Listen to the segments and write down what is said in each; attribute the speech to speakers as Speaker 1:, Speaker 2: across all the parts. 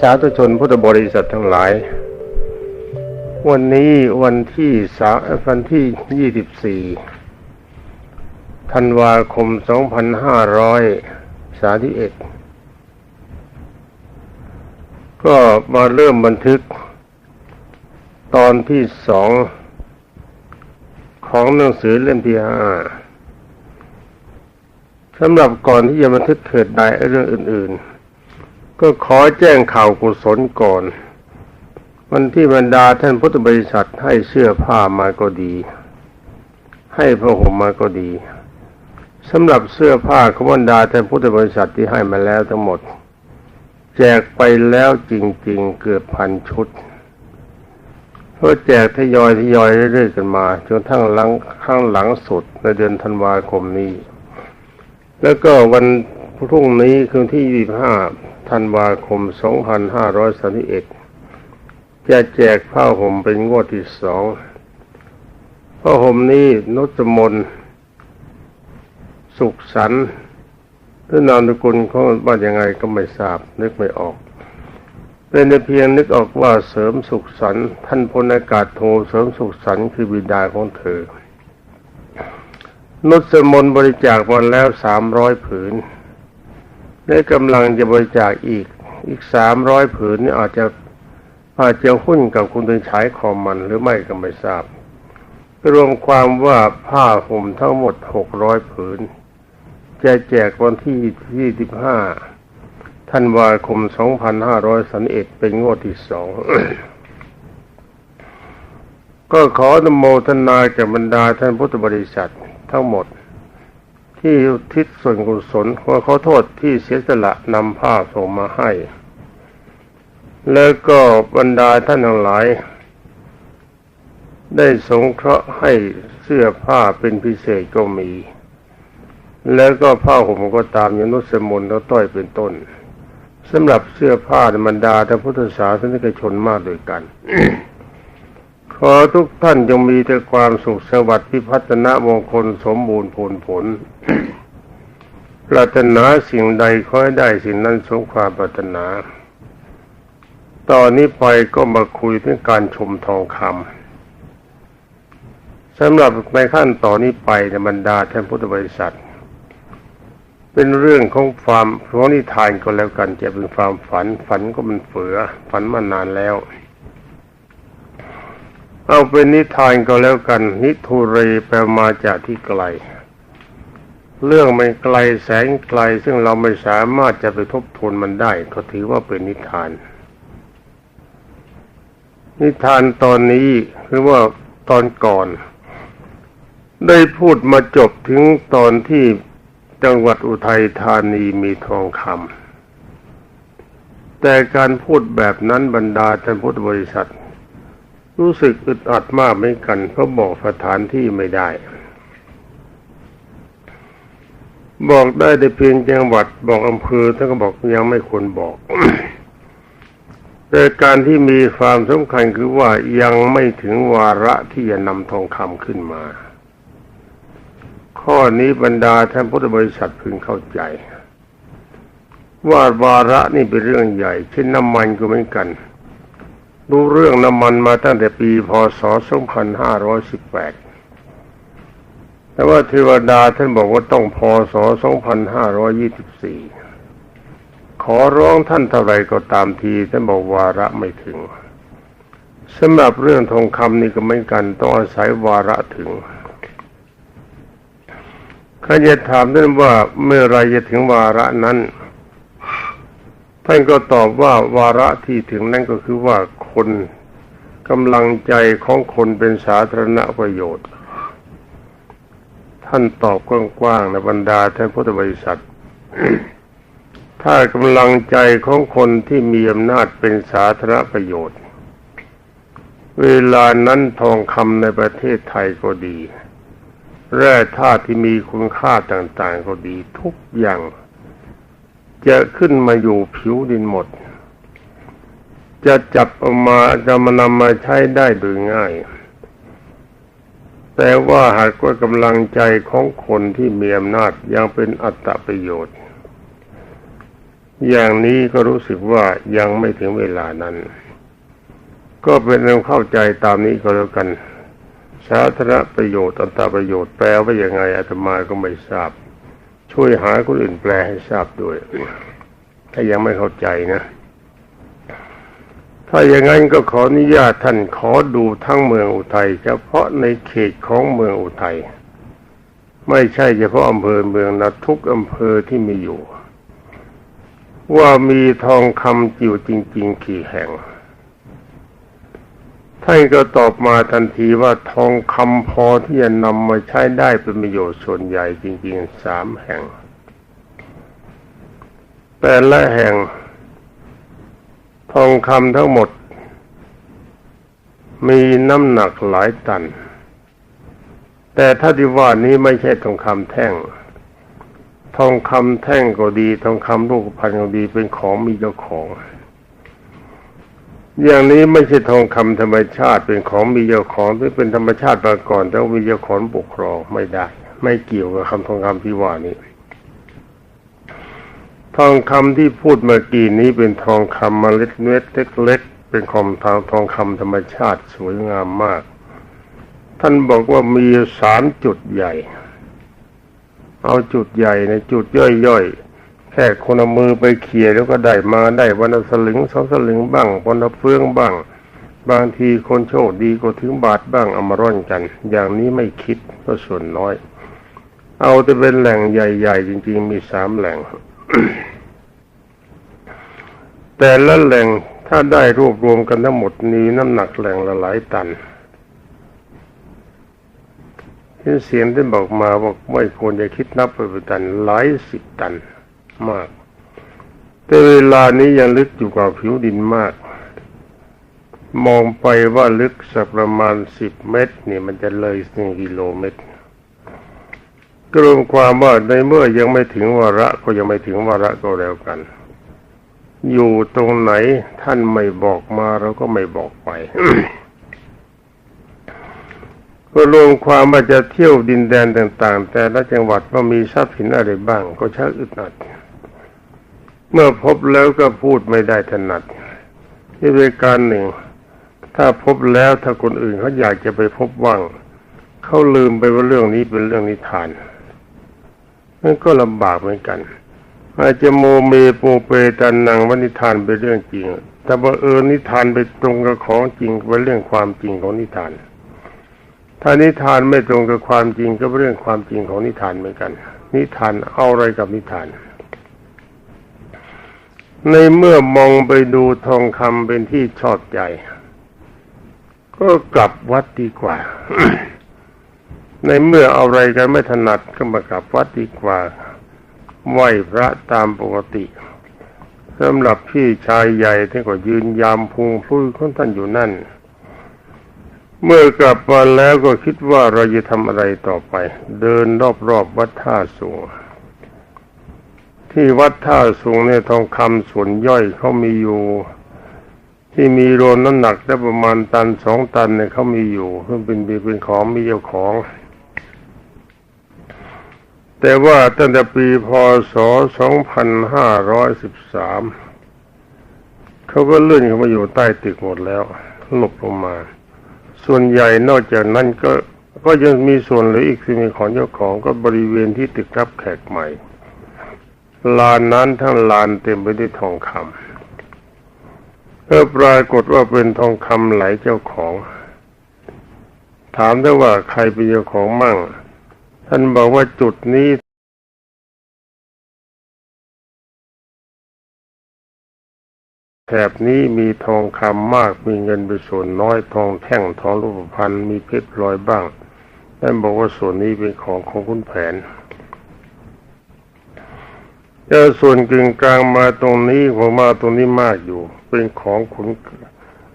Speaker 1: สาธุชนพุทธบริษัททั้งหลาย วันนี้วันที่สาวันที่ยี่สิบสี่ธันวาคมสองพันห้าร้อยสาที่เอ็ดก็มาเริ่มบันทึก ตอนที่สองของหนังสือเล่มที่ห้าสำหรับก่อนที่จะบันทึกเถิดใดเรื่องอื่น ๆ ก็ขอแจ้งข่าวกุศลก่อน วันที่บรรดาท่านพุทธบริษัทให้เสื้อผ้ามาก็ดี ให้พระห่มมาก็ดีสำหรับเสื้อผ้าของบรรดาท่านพุทธบริษัทที่ให้มาแล้วทั้งหมด แจกไปแล้วจริง ๆ เกือบพันชุดเพราะแจกทยอยทยอยเรื่อยๆกันมาจนทั้งหลังข้างหลังสุดในเดือนธันวาคมนี้ แล้วก็วันพรุ่งนี้คือที่25 ธันวาคม 2531จะแจกผ้าห่มเป็นงวดที่สองผ้าห่มนี้นุสมนสุขสันหรือนามสกุลเขาว่านยังไงก็ไม่ทราบนึกไม่ออก เป็นแต่เพียงนึกออกว่าเสริมสุขสันท่านพลอากาศโทเสริมสุขสันคือบิดาของเธอนุสมนบริจาคมาแล้วสามร้อยผืน และกำลังจะบริจาคอีกอีกสามร้อยผืนนี่อาจจะอาจจะหุ้นกับคุณตุนฉายคอมมันหรือไม่ก็ไม่ทราบ รวมความว่าผ้าห่มทั้งหมดหกร้อยผืน จะแจกวันที่ยี่สิบห้าธันวาคมสองพันห้าร้อยสันเอ็ดเป็นงวดที่สองก็ขออนโมทนาแก่บรรดาท่านพุทธบริษัททั้งหมด ที่อุทิศส่วนกุศลขอขอโทษที่เสียสละนำผ้าส่งมาให้ แล้วก็บรรดาท่านทั้งหลาย ได้สงเคราะห์ให้เสื้อผ้าเป็นพิเศษก็มี แล้วก็ผ้าห่มก็ตามยนุสมนแล้วต้อยเป็นต้นสำหรับเสื้อผ้าบรรดาท่านพุทธศาสนิกชนมากด้วยกัน ขอทุกท่านจงมีแต่ความสุขสวัสดิ์พิพัฒนมงคลสมบูรณ์ผลผล ปรารถนาสิ่งใดขอให้ได้สิ่งนั้นสมความปรารถนา ตอนนี้ไปก็มาคุยเรื่องการชมทองคำสำหรับในขั้นตอนนี้ไปในบรรดาท่านพุทธบริษัท เป็นเรื่องของความเพระนิทานก็แล้วกันจะเป็นความฝัน ฝันก็มันเฟือฝันมานานแล้ว เอาเป็นนิทานก็แล้วกัน นิทุเรแปลมาจากที่ไกล เรื่องมันไกลแสนไกลซึ่งเราไม่สามารถจะไปทบทวนมันได้ ก็ถือว่าเป็นนิทาน นิทานตอนนี้คือว่าตอนก่อน ได้พูดมาจบถึงตอนที่จังหวัดอุทัยธานีมีทองคำแต่การพูดแบบนั้นบรรดาท่านพุทธบริษัท รู้สึกอึดอัดมากเหมือนกันเพราะบอกสถานที่ไม่ได้ บอกได้แต่เพียงจังหวัดบอกอำเภอท่านก็บอกยังไม่ควรบอก แต่การที่มีความสำคัญคือว่ายังไม่ถึงวาระที่จะนำทองคำขึ้นมา ข้อนี้บรรดาท่านพุทธบริษัทพึงเข้าใจ ว่าวาระนี่เป็นเรื่องใหญ่ เช่นน้ำมันก็เหมือนกัน รู้เรื่องน้ำมันมาตั้งแต่ปีพศ 2518 แต่ว่าเทวดาท่านบอกว่าต้องพศ2524 ขอร้องท่านเท่าไรก็ตามทีท่านบอกวาระไม่ถึงสำหรับเรื่องทองคำนี่ก็เหมือนกันต้องอาศัยวาระถึงข้าจะถามท่านว่าเมื่อไรจะถึงวาระนั้น ท่านก็ตอบว่าวาระที่ถึงนั่นก็คือว่าคนกำลังใจของคนเป็นสาธารณประโยชน์ ท่านตอบกว้างๆในบรรดาท่านพุทธบริษัท ถ้ากำลังใจของคนที่มีอำนาจเป็นสาธารณประโยชน์ เวลานั้นทองคำในประเทศไทยก็ดี แร่ธาตุที่มีคุณค่าต่างๆ ก็ดีทุกอย่าง จะขึ้นมาอยู่ผิวดินหมด จะจับออกมาจะมานำมาใช้ได้โดยง่าย แต่ว่าหากว่ากำลังใจของคนที่มีอำนาจยังเป็นอัตตประโยชน์ อย่างนี้ก็รู้สึกว่ายังไม่ถึงเวลานั้น ก็เป็นเรื่องเข้าใจตามนี้ก็แล้วกันสาธารณประโยชน์อันตประโยชน์แปลว่ายังไงอาตมาก็ไม่ทราบ ช่วยหาคนอื่นแปลให้ทราบด้วย ถ้ายังไม่เข้าใจนะ ถ้าอย่างนั้นก็ขออนุญาตท่านขอดูทั้งเมืองอุทัยเฉพาะในเขตของเมืองอุทัยไม่ใช่เฉพาะอำเภอเมืองนะทุกอำเภอที่มีอยู่ ว่ามีทองคำจิ๋วจริงๆกี่แห่งท่านก็ตอบมาทันทีว่าทองคำพอที่จะนำมาใช้ได้เป็นประโยชน์ส่วนใหญ่จริง ๆ สามแห่ง แต่ละแห่ง ทองคำทั้งหมด มีน้ำหนักหลายตัน แต่ถ้าที่ว่านี้ไม่ใช่ทองคำแท่ง ทองคำแท่งก็ดี ทองคำลูกพันก็ดีเป็นของมีเจ้าของ อย่างนี้ไม่ใช่ทองคำธรรมชาติเป็นของมีเจ้าของที่เป็นธรรมชาติมาก่อนแต่ว่ามีเจ้าของปกครองไม่ได้ ไม่เกี่ยวกับคำทองคำที่ว่านี้ ทองคำที่พูดเมื่อกี้นี้เป็นทองคำเมล็ดเม็ดเล็กๆเป็นของทางทองคำธรรมชาติสวยงามมาก ท่านบอกว่ามีสามจุดใหญ่ เอาจุดใหญ่ในจุดย่อยๆ แค่คนเอามือไปเขี่ยแล้วก็ได้มาได้วันสลึงสองสลึงบ้างวันเฟืองบ้าง บางทีคนโชคดีก็ถึงบาทบ้างเอามาร่อนกัน อย่างนี้ไม่คิดก็ส่วนน้อย เอาแต่เป็นแหล่งใหญ่ ๆ จริง ๆ มีสามแหล่ง แต่ละแหล่งถ้าได้รวบรวมกันทั้งหมดนี้น้ำหนักแหล่งละหลายตันที่เสียงที่บอกมาบอกไม่ควรจะคิดนับไปเป็นตันหลายสิบตันมาก แต่เวลานี้ยังลึกอยู่กว่าผิวดินมาก มองไปว่าลึกสักประมาณสิบเมตร นี่มันจะเลยหนึ่งกิโลเมตร กรวมความว่าในเมื่อยังไม่ถึงวาระก็ยังไม่ถึงวาระก็แล้วกัน อยู่ตรงไหนท่านไม่บอกมาเราก็ไม่บอกไปก็รวมความว่าจะเที่ยวดินแดนต่าง ๆ แต่ละจังหวัดว่ามีทรัพย์สินอะไรบ้าง ก็ชักอึดอัดเมื่อพบแล้วก็พูดไม่ได้ถนัดที่เป็นการหนึ่ง ถ้าพบแล้วถ้าคนอื่นเขาอยากจะไปพบว่างเขาลืมไปว่าเรื่องนี้เป็นเรื่องนิทาน นั่นก็ลำบากเหมือนกัน อาจจะโมเมโปเปตันนังว่านิทานเป็นเรื่องจริง แต่ว่าเออนิทานไปตรงกับของจริงเป็นเรื่องความจริงของนิทาน ถ้านิทานไม่ตรงกับความจริงก็เป็นเรื่องความจริงของนิทานเหมือนกัน นิทานเอาอะไรกับนิทาน ในเมื่อมองไปดูทองคำเป็นที่ชอบใจ ก็กลับวัดดีกว่า ในเมื่อเอาอะไรกันไม่ถนัดก็มากลับวัดดีกว่าไหวพระตามปกติสำหรับพี่ชายใหญ่ที่ก็ยืนยามพุงพุ้ยของท่านอยู่นั่น เมื่อกลับมาแล้วก็คิดว่าเราจะทำอะไรต่อไป เดินรอบๆวัดท่าสูง ที่วัดท่าสูงเนี่ยทองคำส่วนย่อยเขามีอยู่ ที่มีรวมน้ำหนักได้ประมาณตันสองตันเนี่ยเขามีอยู่เพื่อเป็นเป็นของมีเจ้าของ แต่ว่าตั้งแต่ปีพศ 2513 เขาก็เลื่อนเข้ามาอยู่ใต้ตึกหมดแล้วหลบลงมา ส่วนใหญ่นอกจากนั้นก็ก็ยังมีส่วนเหลืออีกที่มีของเจ้าของก็บริเวณที่ตึกรับแขกใหม่ ลานนั้นทั้งลานเต็มไปด้วยทองคำก็ปรากฏว่าเป็นทองคำไหลเจ้าของ ถามได้ว่าใครเป็นเจ้าของมั่ง ท่านบอกว่าจุดนี้แถบนี้มีทองคำมากมีเงินเป็นส่วนน้อยทองแท่งทองรูปพรรณมีเพชรลอยบ้างท่านบอกว่าส่วนนี้เป็นของของคุณแผนแต่ส่วนกึ่งกลางมาตรงนี้ผมมาตรงนี้มากอยู่ เป็นของขุน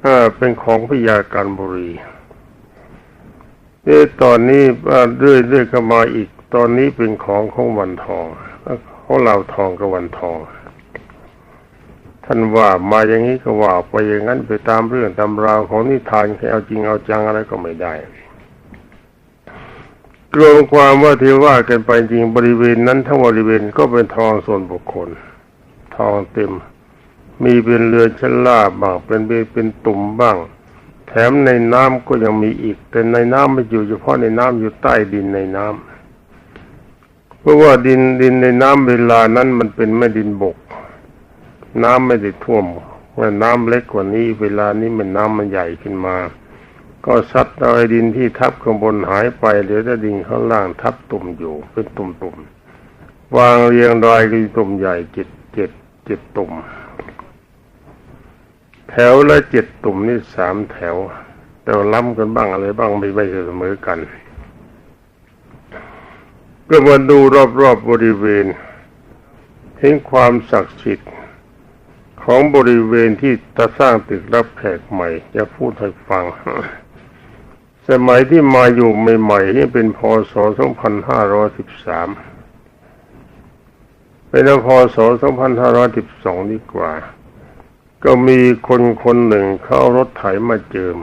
Speaker 1: อ่าเป็นของพยาการบุรี เอ่ตอนนี้อ่าเรื่อยเรื่อยเข้ามาอีก ตอนนี้เป็นของของวันทองของเราทองกับวันทอง ท่านว่ามาอย่างนี้ก็ว่าไปอย่างนั้นไปตามเรื่องตำราวของนิทานแค่เอาจริงเอาจังอะไรก็ไม่ได้รวมความว่าที่ว่ากันไปจริงบริเวณนั้นทั้งบริเวณก็เป็นทองส่วนบุคคล ทองเต็ม มีเป็นเรือชะล่าบ้างเป็นเบเป็นตุ่มบ้าง ถมในน้ำก็ยังมีอีก แต่ในน้ำไม่อยู่เฉพาะในน้ำอยู่ใต้ดินในน้ำเพราะว่าดินดินในน้ำเวลานั้นมันเป็นแม่ดินบก น้ำไม่ได้ท่วมเมื่อน้ำเล็กกว่านี้ เวลานี้มันน้ำมันใหญ่ขึ้นมา ก็ซัดเอาไอ้ดินที่ทับข้างบนหายไปเหลือแต่ดินข้างล่างทับตุ่มอยู่เป็นตุ่มๆวางเรียงรายกันตุ่มใหญ่เจ็ดเจ็ดเจ็ดตุ่ม แถวละเจ็ดตุ่มนี่สามแถว แต่ล้ำกันบ้างอะไรบ้างไม่ไม่เสมอกัน ก็มาดูรอบๆบบริเวณเห็นความศักดิ์สิทธิ์ของบริเวณที่จะสร้างตึกรับแขกใหม่ จะพูดให้ฟัง สมัยที่มาอยู่ใหม่ๆนี่เป็นพศ 2513 เป็นพศ 2512 ดีกว่า ก็มีคนคนหนึ่งเขาเอารถไถมาเจิม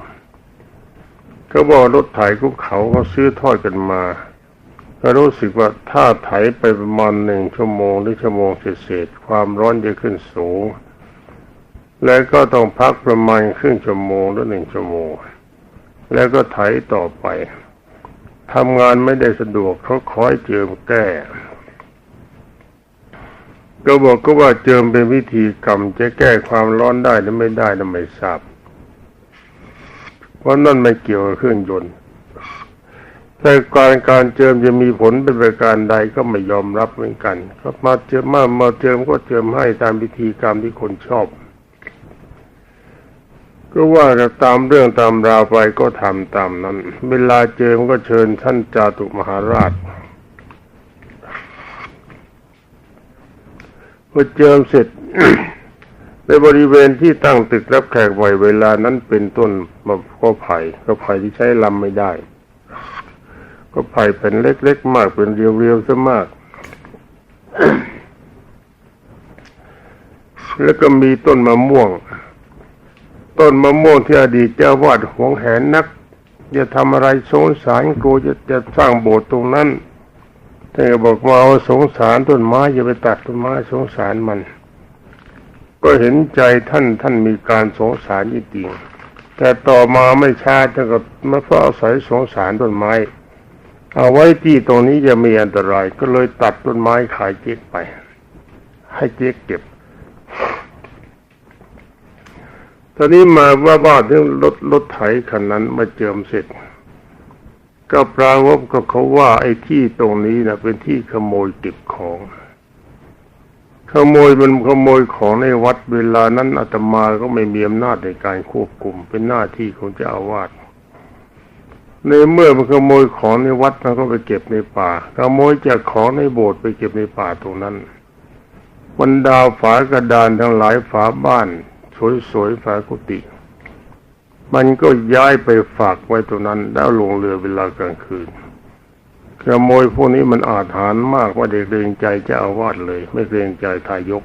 Speaker 1: ก็บอกรถไถของเขาเขาซื้อทอดกันมา ก็รู้สึกว่าถ้าไถไปประมาณหนึ่งชั่วโมงหรือชั่วโมงเศษความร้อนจะขึ้นสูง แล้วก็ต้องพักประมาณครึ่งชั่วโมงหรือหนึ่งชั่วโมง แล้วก็ไถต่อไปทำงานไม่ได้สะดวกเขาคอยเจิมแก้ ก็บอกก็ว่าเจิมเป็นวิธีกรรมจะแก้ความร้อนได้หรือไม่ได้นั้นไม่ทราบ เพราะนั่นไม่เกี่ยวกับเครื่องยนต์แต่การการเจิมจะมีผลเป็นประการใดก็ไม่ยอมรับเหมือนกันก็มาเจิมมามาเจิมก็เจิมให้ตามพิธีกรรมที่คนชอบ ก็ว่าตามเรื่องตามราวไปก็ทำตามนั้น เวลาเจิมก็เชิญท่านจาตุมหาราช พอเจิมเสร็จในบริเวณที่ตั้งตึกรับแขกบ่อยเวลานั้นเป็นต้นมะก็ไผ่ก็ไผ่ที่ใช้ลำไม่ได้ ก็ไผ่เป็นเล็กๆมากเป็นเรียวๆซะมาก แล้วก็มีต้นมะม่วง ต้นมะม่วงที่อดีตเจ้าวาดหวงแหนนัก จะทำอะไรโสงสารกูจะจะสร้างโบสถ์ตรงนั้น ท่านก็บอกว่าเอาสงสารต้นไม้อย่าไปตัดต้นไม้สงสารมัน ก็เห็นใจท่านท่านมีการสงสารจริงแต่ต่อมาไม่ช้าท่านก็มาเพราะอาศัยสงสารต้นไม้ เอาไว้ที่ตรงนี้จะมีอันตรายก็เลยตัดต้นไม้ขายเจ๊กไป ให้เจ๊กเก็บตอนนี้มาว่าบ้านที่รถรถไถคันนั้นมาเจิมเสร็จ ก็ปรากฏกับเขาว่าไอ้ที่ตรงนี้นะเป็นที่ขโมยเก็บของ ขโมยมันขโมยของในวัดเวลานั้นอาตมาก็ไม่มีอำนาจในการควบคุม เป็นหน้าที่ของเจ้าอาวาสในเมื่อมันขโมยของในวัดมันก็ไปเก็บในป่าขโมยจากของในโบสถ์ไปเก็บในป่าตรงนั้นบรรดาฝากระดานทั้งหลายฝาบ้าน สวยๆฝากุฏิ มันก็ย้ายไปฝากไว้ตรงนั้น แล้วลงเรือเวลากลางคืนขโมยพวกนี้มันอาถรรพ์มากว่าเด็กเกรงใจเจ้าอาวาสเลย ไม่เกรงใจทายก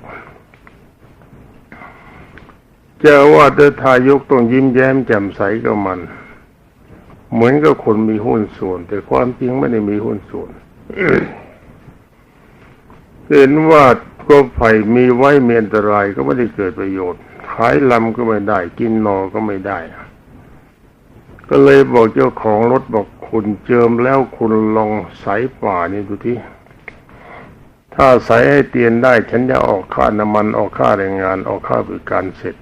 Speaker 1: เจ้าอาวาสเดินทายกต้องยิ้มแย้มแจ่มใสกับมัน เหมือนกับคนมีหุ้นส่วน แต่ความจริงไม่ได้มีหุ้นส่วนเห็นว่าก็ไผ่มีไว้มีอันตรายก็ไม่ได้เกิดประโยชน์ขายลำก็ไม่ได้ กินนอก็ไม่ได้ ก็เลยบอกเจ้าของรถบอกคุณเจิมแล้วคุณลองใสป่านี่ดูที่ถ้าใสให้เตียนได้ ฉันจะออกค่าน้ำมันออกค่าแรงงานออกค่าบริการเสร็จ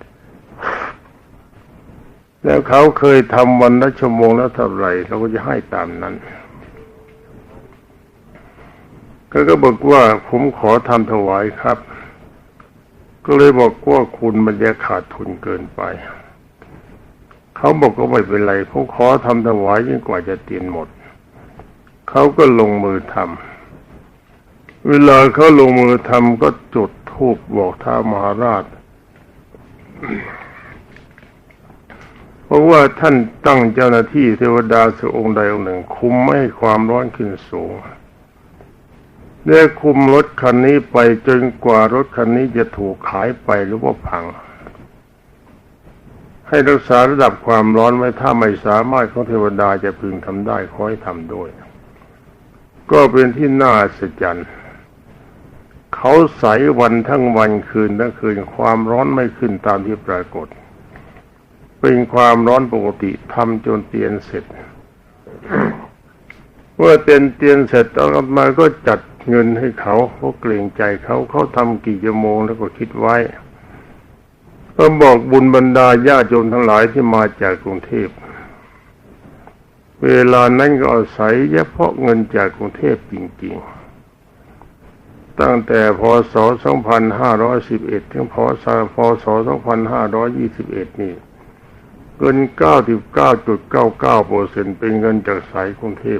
Speaker 1: แล้วเขาเคยทำวันละชั่วโมงแล้วเท่าไหร่เราก็จะให้ตามนั้นก็ก็บอกว่าผมขอทำถวายครับ ก็เลยบอกว่าคุณมันจะขาดทุนเกินไป เขาบอกก็ไม่เป็นไรผมขอทำถวายยิ่งกว่าจะเตียนหมด เขาก็ลงมือทำเวลาเขาลงมือทำก็จุดธูปบอกท้ามหาราช เพราะว่าท่านตั้งเจ้าหน้าที่เทวดาสักองค์ใดองค์หนึ่ง คุมไม่ให้ความร้อนขึ้นสูงได้คุมรถคันนี้ไปจนกว่ารถคันนี้จะถูกขายไปหรือว่าพัง ให้รักษาระดับความร้อนไว้ถ้าไม่สามารถของเทวดาจะพึงทำได้ขอให้ทำด้วย ก็เป็นที่น่าอัศจรรย์เขาใสวันทั้งวันคืนทั้งคืนความร้อนไม่ขึ้นตามที่ปรากฏ เป็นความร้อนปกติทำจนเตียนเสร็จเมื่อเตียนเตียนเสร็จแล้วมาก็จัดเงินให้เขาเพราะเกรงใจเขาเขาทำกี่ชั่วโมงแล้วก็คิดไว้ ก็บอกบุญบรรดาญาติโยมทั้งหลายที่มาจากกรุงเทพ เวลานั้นก็อาศัยเฉพาะเงินจากกรุงเทพจริงๆ ตั้งแต่พศ 2511 ถึงพศพศ2521 นี่เงิน 99.99เปอร์เซ็นเป็นเงินจากสายกรุงเทพ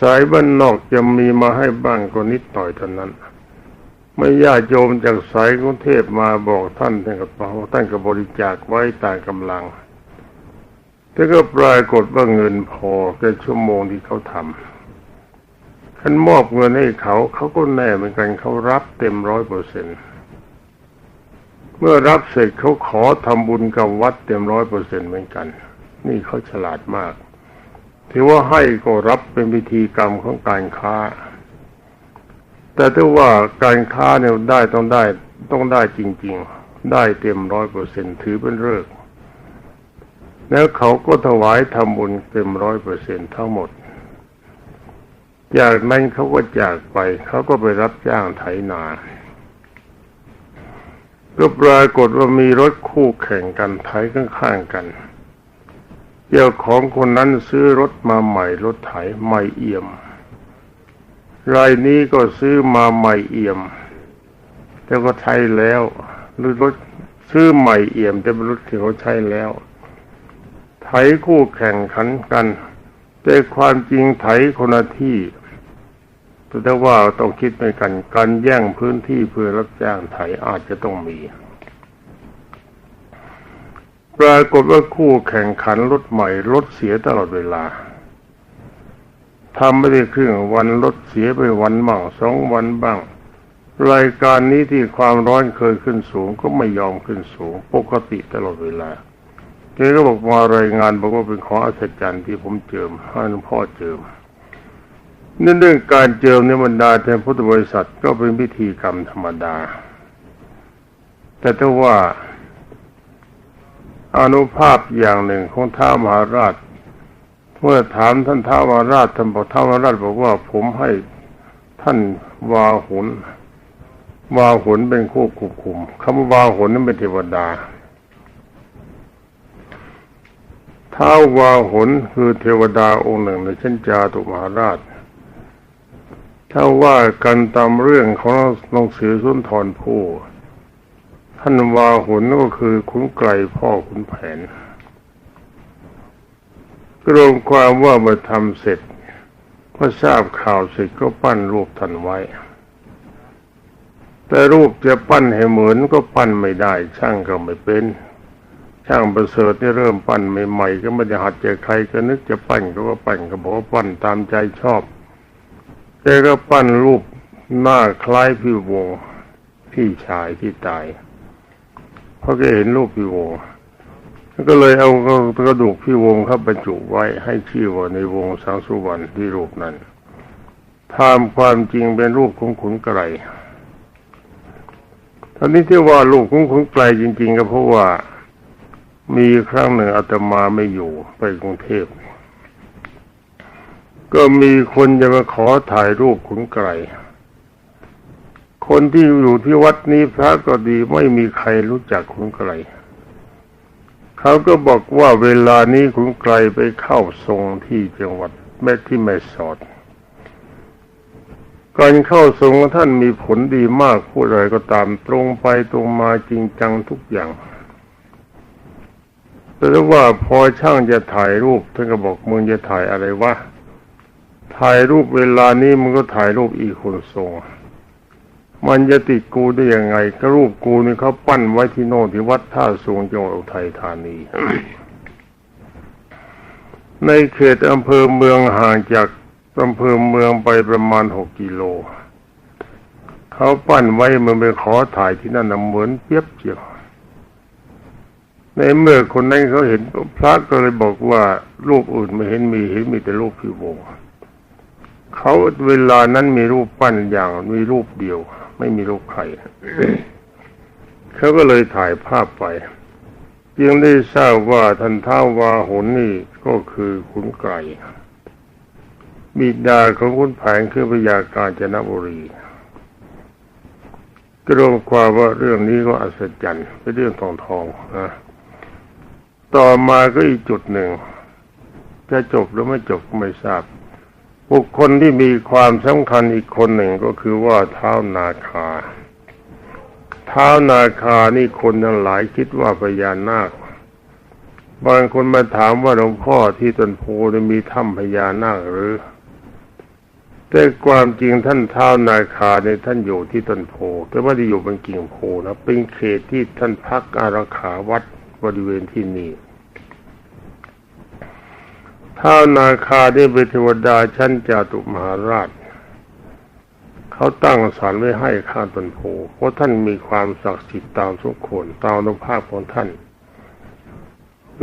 Speaker 1: สายบ้านนอกจะมีมาให้บ้างก็นิดหน่อยเท่านั้น ไม่ญาติโยมจากสายกรุงเทพมาบอกท่านท่านก็บอกท่านก็บริจาคไว้ตามกำลังแต่ก็ปรากฏว่าเงินพอแค่ชั่วโมงที่เขาทำท่านมอบเงินให้เขา เขาก็แน่เหมือนกันเขารับเต็มร้อยเปอร์เซ็นต์เมื่อรับเสร็จเขาขอทำบุญกับวัดเต็มร้อยเปอร์เซ็นต์เหมือนกัน นี่เขาฉลาดมาก ถือว่าให้ก็รับเป็นพิธีกรรมของการค้า แต่ถ้าว่าการค้าเนี่ยได้ต้องได้ต้องได้จริง ๆ ได้เต็มร้อยเปอร์เซ็นถือเป็นเลิกแล้วเขาก็ถวายทำบุญเต็มร้อยเปอร์เซ็นทั้งหมด จากนั้นเขาก็จากไป เขาก็ไปรับจ้างไถนา ก็ปรากฏว่ามีรถคู่แข่งกันไถข้างๆกันเจ้าของคนนั้นซื้อรถมาใหม่รถไถใหม่เอี่ยม รายนี้ก็ซื้อมาใหม่เอี่ยม แต่ก็ใช้แล้วหรือรถซื้อใหม่เอี่ยม แต่เป็นรถที่เขาใช้แล้ว ไถคู่แข่งขันกัน แต่ความจริงไถคนละที่แต่ว่าต้องคิดไปกันการแย่งพื้นที่เพื่อรับจ้างไถอาจจะต้องมี ปรากฏว่าคู่แข่งขันรถใหม่รถเสียตลอดเวลา ทำไม่ได้ครึ่งวันรถเสียไปวันบ้างสองวันบ้าง รายการนี้ที่ความร้อนเคยขึ้นสูงก็ไม่ยอมขึ้นสูง ปกติตลอดเวลาแกก็บอกมารายงานบอกว่าเป็นของอัศจรรย์ที่ผมเจิมให้หลวงพ่อเจิมนั่นเรื่องการเจิมในบรรดาแทนพุทธบริษัทก็เป็นพิธีกรรมธรรมดา แต่ถ้าว่าอนุภาพอย่างหนึ่งของท้ามหาราช เมื่อถามท่านท้าวาราชท่านบอกท้าวาราชบอกว่าผมให้ท่านวาหุนวาหุนเป็นคู่ควบคุมคำว่าวาหุนนั้นเป็นเทวดาท้าวาหุนคือเทวดาองค์หนึ่งในชั้นจาตุมหาราช ถ้าว่ากันตามเรื่องของหนังสือสุนทรภู่ท่านวาหุนก็คือขุนไกรพ่อขุนแผน กรวมความว่าเมื่อทำเสร็จก็ทราบข่าวเสร็จก็ปั้นรูปท่านไว้ แต่รูปจะปั้นให้เหมือนก็ปั้นไม่ได้ ช่างก็ไม่เป็น ช่างประเสริฐที่เริ่มปั้นใหม่ๆก็ไม่ได้หัดเจอใครก็นึกจะปั้นก็ว่าปั้นก็บอกว่าปั้นตามใจชอบแกก็ปั้นรูปหน้าคล้ายพี่วงพี่ชายที่ตายเพราะแกเห็นรูปพี่วง ก็เลยเอากระดูกพี่วงเข้าบรรจุไว้ให้ชื่อว่าในวงสังสุวรรณที่รูปนั้นทำความจริงเป็นรูปของขุนไกรท่านี้ที่ว่ารูปของขุนไกรจริง ๆ ก็เพราะว่ามีครั้งหนึ่งอาตมาไม่อยู่ไปกรุงเทพ ก็มีคนจะมาขอถ่ายรูปขุนไกรคนที่อยู่ที่วัดนี้พระก็ดีไม่มีใครรู้จักขุนไกร เขาก็บอกว่าเวลานี้ขุนไกรไปเข้าทรงที่จังหวัดแม่ที่แม่สอด การเข้าทรงของท่านมีผลดีมากผู้ใดก็ตามตรงไปตรงมาจริงจังทุกอย่างแต่ว่าพอช่างจะถ่ายรูปท่านก็บอกมึงจะถ่ายอะไรวะถ่ายรูปเวลานี้มึงก็ถ่ายรูปอีกคนทรง มันจะติดกูได้ยังไงก็รูปกูนี่เขาปั้นไว้ที่โน่นที่วัดท่าสูงจังหวัดอุทัยธานี ในเขตอำเภอเมืองห่างจากอำเภอเมืองไปประมาณหกกิโลเขาปั้นไว้มันไปขอถ่ายที่นั่นนะเหมือนเปียบเจียวในเมื่อคนนั้นเขาเห็นพระก็เลยบอกว่ารูปอื่นไม่เห็นมีเห็นมีแต่รูปพี่วงเขาเขาเวลานั้นมีรูปปั้นอย่างมีรูปเดียว ไม่มีรูปใครเขาก็เลยถ่ายภาพไปจึงได้ทราบว่าท่านท้าววาหุนนี่ก็คือขุนไก่บิดาของขุนแผนคือพยากาญจนบุรีก็รวมความว่าเรื่องนี้ก็อัศจรรย์เป็นเรื่องทองทองนะต่อมาก็อีกจุดหนึ่ง จะจบหรือไม่จบก็ไม่ทราบ บุคคลที่มีความสำคัญอีกคนหนึ่งก็คือว่าเท้านาคา เท้านาคานี่คนทั้งหลายคิดว่าพญานาค บางคนมาถามว่าหลวงพ่อที่ต้นโพนมีถ้ำพญานาคหรือ แต่ความจริงท่านเท้านาคาในท่านอยู่ที่ต้นโพแต่ว่าได้อยู่บนกิ่งโพนะเป็นเขตที่ท่านพักอารักขาวัดบริเวณที่นี่ ท้านาคาได้เป็นเทวดาชั้นจาตุมหาราช เขาตั้งศาลไว้ให้ข้าตนโพเพราะท่านมีความศักดิ์สิทธิ์ตามสมควรตามอนุภาพของท่าน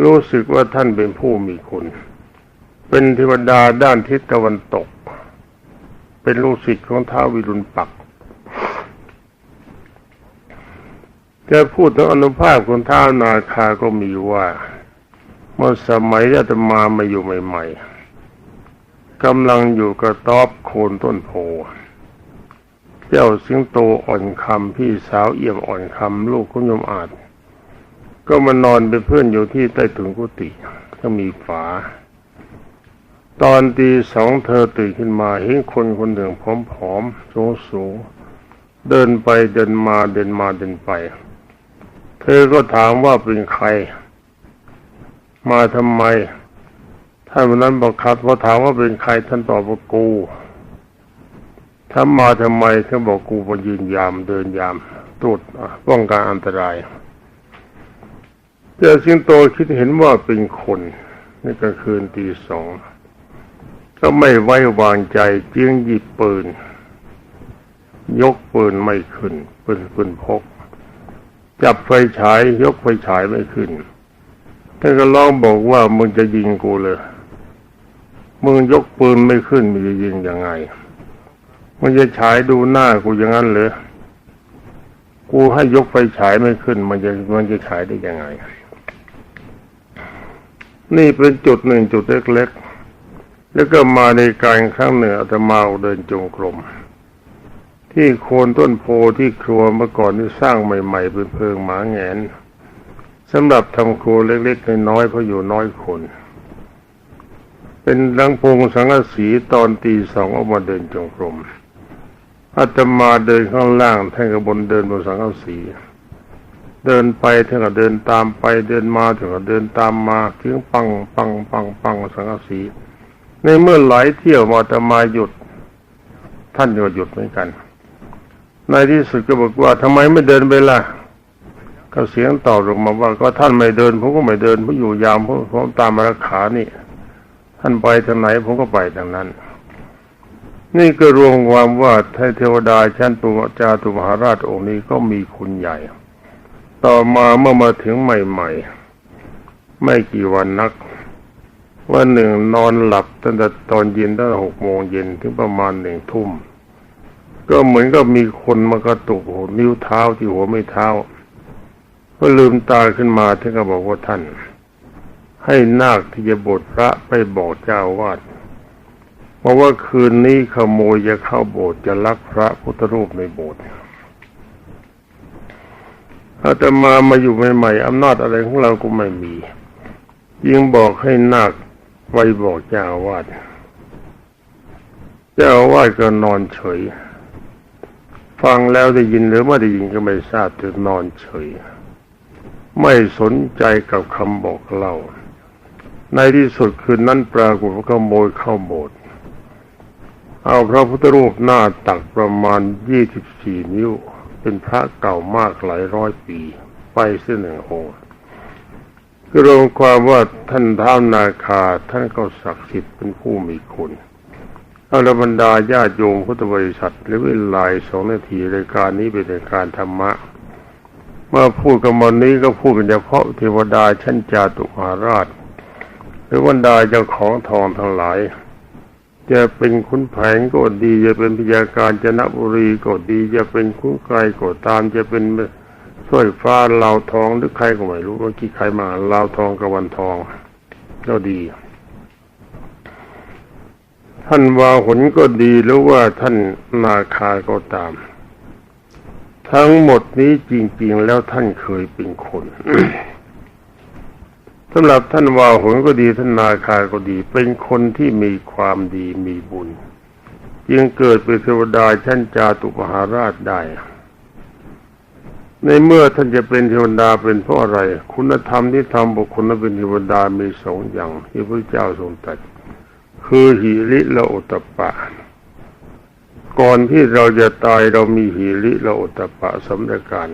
Speaker 1: รู้สึกว่าท่านเป็นผู้มีคุณ เป็นเทวดาด้านทิศตะวันตก เป็นลูกศิษย์ของท้าววิรุณปักจะพูดถึงอนุภาพของท้าวนาคาก็มีว่า มื่อสมัยอาตมามาอยู่ใหม่ๆกำลังอยู่กระต๊อบโคนต้นโพเจ้าสิงโตอ่อนคำพี่สาวเอี่ยมอ่อนคำลูกคุณยมอาจ ก็มานอนเป็นเพื่อนอยู่ที่ใต้ถุนกุฏิก็มีฝา ตอนตีสองเธอตื่นขึ้นมาเห็นคนคนหนึ่งผอมๆสูงสูงเดินไปเดินมาเดินมาเดินไป เธอก็ถามว่าเป็นใคร มาทำไม ท่านวันนั้นบอกครับพอถามว่าเป็นใครท่านตอบว่ากูถ้ามาทำไมเขาบอกกูมายืนยามเดินยามตรวจป้องกันอันตรายแต่สิงโตคิดเห็นว่าเป็นคนนี่กลางคืนตีสองก็ไม่ไว้วางใจจึงหยิบปืน ยกปืนไม่ขึ้นปืนปืนพก จับไฟฉายยกไฟฉายไม่ขึ้น ท่านก็ร้องบอกว่ามึงจะยิงกูเลย มึงยกปืนไม่ขึ้นมึงจะยิงยังไง มึงจะฉายดูหน้ากูอย่างนั้นเหรอ กูให้ยกไฟฉายไม่ขึ้น มันจะมันจะฉายได้ยังไง นี่เป็นจุดหนึ่งจุดเล็กๆ แล้วก็มาในการครั้งหนึ่งอาตมาเดินจงกรมที่โคนต้นโพที่ครัวเมื่อก่อนที่สร้างใหม่ ๆ เป็นเพิงหมาแงน สำหรับทำครัวเล็กๆน้อยๆเพราะอยู่น้อยคน เป็นลังพงสังกะสีตอนตีสองออกมาเดินจงกรมอาตมาเดินข้างล่างท่านก็บนเดินบนสังกะสี เดินไปท่านก็เดินตามไปเดินมาท่านก็เดินตามมาถึงปังปังปังปังสังกะสี ในเมื่อหลายเที่ยวมาอาตมาหยุด ท่านก็หยุดเหมือนกัน ในที่สุดก็บอกว่าทำไมไม่เดินไปล่ะ ก็เสียงตอบลงมาว่าก็ท่านไม่เดิน ผมก็ไม่เดินผมอยู่ยามผมผมตามมารักขานี่ ท่านไปทางไหนผมก็ไปทางนั้น นี่ก็รวมความว่าเทวดาชั้นปุจาตุมหาราชองค์นี้ก็มีคุณใหญ่ ต่อมาเมื่อมาถึงใหม่ ๆ ไม่กี่วันนักวันหนึ่งนอนหลับตั้งแต่ตอนเย็นตั้งแต่หกโมงเย็นถึงประมาณหนึ่งทุ่ม ก็เหมือนกับมีคนมากระตุกหัวนิ้วเท้าที่หัวไม่เท้า ก็ลืมตาขึ้นมาท่านก็บอกว่าท่าน ให้นาคที่จะบวชพระไปบอกเจ้าวาดเพราะว่าคืนนี้ขโมยจะเข้าโบสถ์จะลักพระพุทธรูปในโบสถ์อาตมามาอยู่ใหม่ๆอำนาจอะไรของเราก็ไม่มี ยิ่งบอกให้นาคไปบอกเจ้าวาดเจ้าอาวาดก็นอนเฉย ฟังแล้วได้ยินหรือไม่ได้ยินก็ไม่ทราบแต่นอนเฉย ไม่สนใจกับคำบอกเล่า ในที่สุดคืนนั้นปรากฏว่าขโมยเข้าโบสถ์เอาพระพุทธรูปหน้าตักประมาณยี่สิบสี่นิ้ว เป็นพระเก่ามากหลายร้อยปี ไปเส้นหนึ่งองค์ก็รวมความว่าท่านท้าวนาคาท่านก็ศักดิ์สิทธิ์เป็นผู้มีคุณเอาละบรรดาญาติโยมพุทธบริษัทหรือเวลาสองนาทีรายการนี้เป็นรายการธรรมะ เมื่อพูดกันวันนี้ก็พูดกันเฉพาะเทวดาชั้นจาตุมาราช หรือบรรดาเจ้าของทองทั้งหลาย จะเป็นขุนแผนก็ดีจะเป็นพยาการจนบุรีก็ดีจะเป็นขุนไกรก็ตามจะเป็นสร้อยฟ้าลาวทองหรือใครก็ไม่รู้ว่ากี่ใครมาลาวทองกับวันทองก็ดี ท่านวาหนก็ดีหรือว่าท่านนาคาก็ตาม ทั้งหมดนี้จริง ๆ แล้วท่านเคยเป็นคนสำหรับท่านวาหนก็ดีท่านนาคาก็ดี เป็นคนที่มีความดีมีบุญ จึงเกิดเป็นเทวดาชั้นจาตุมหาราชได้ ในเมื่อท่านจะเป็นเทวดาเป็นเพราะอะไร คุณธรรมที่ทำบุคคลนั้นเป็นเทวดามีสองอย่างที่พระเจ้าทรงตรัสคือหิริและโอตตปปะ ก่อนที่เราจะตายเรามีหิริและโอตตปปะสำเร็จการ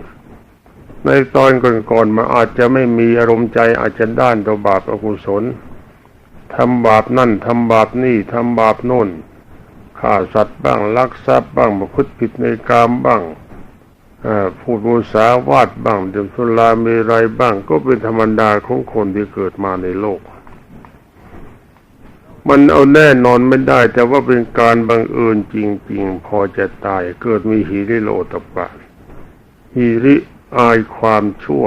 Speaker 1: ในตอนก่อนๆมาอาจจะไม่มีอารมณ์ใจอาจจะด้านต่อบาปอกุศลทำบาปนั่นทำบาปนี่ทำบาปโน่นฆ่าสัตว์บ้างลักทรัพย์บ้างประพฤติผิดในกามบ้างพูดมุสาวาทบ้างดื่มสุราเมรัยบ้างก็เป็นธรรมดาของคนที่เกิดมาในโลก มันเอาแน่นอนไม่ได้ แต่ว่าเป็นการบังเอิญจริง ๆ พอจะตายเกิดมีหิริโลตปะหิริอายความชั่ว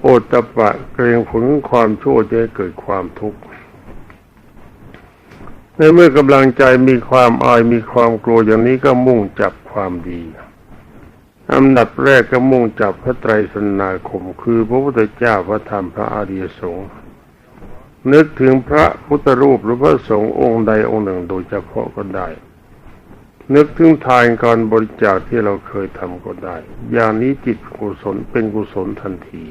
Speaker 1: โอตปะเกรงผลของความชั่วจะให้เกิดความทุกข์ในเมื่อกำลังใจมีความอายมีความกลัวอย่างนี้ก็มุ่งจับความดีอันดับแรกก็มุ่งจับพระไตรสรณาคม คือพระพุทธเจ้าพระธรรมพระอริยสงฆ์ นึกถึงพระพุทธรูปหรือพระสงฆ์องค์ใดองค์หนึ่งโดยเฉพาะก็ได้ นึกถึงทานการบริจาคที่เราเคยทำก็ได้ อย่างนี้จิตกุศลเป็นกุศลทันที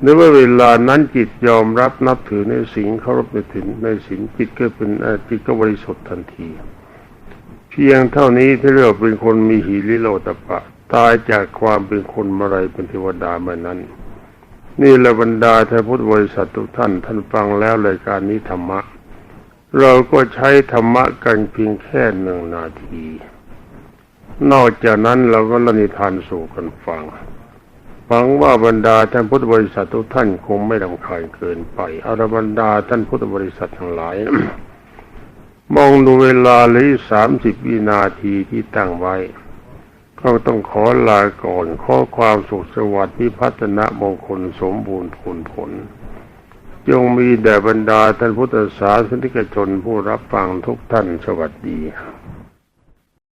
Speaker 1: หรือว่าเวลานั้นจิตยอมรับนับถือในสิ่งเคารพในถึงในสิ่งจิตก็เป็นจิตก็บริสุทธิ์ทันที เพียงเท่านี้ที่เรียกเป็นคนมีหิริโลตปะ ตายจากความเป็นคนมาไรเป็นเทวดาเมื่อนั้น นี่ละบรรดาท่านพุทธบริษัททุกท่าน ท่านฟังแล้วรายการนี้ธรรมะ เราก็ใช้ธรรมะกันเพียงแค่หนึ่งนาที นอกจากนั้นเราก็ละนิทานสู่กันฟังฟังว่าบรรดาท่านพุทธบริษัททุกท่านคงไม่ลำคาญเกินไปอารบรรดาท่านพุทธบริษัททั้งหลาย มองดูเวลาเลยสามสิบวินาทีที่ตั้งไว้ ก็ต้องขอลาก่อนขอความสุขสวัสดิ์พิพัฒนมงคลสมบูรณ์ผลผล จงมีแด่บรรดาท่านพุทธศาสนิกชนผู้รับฟังทุกท่านสวัสดี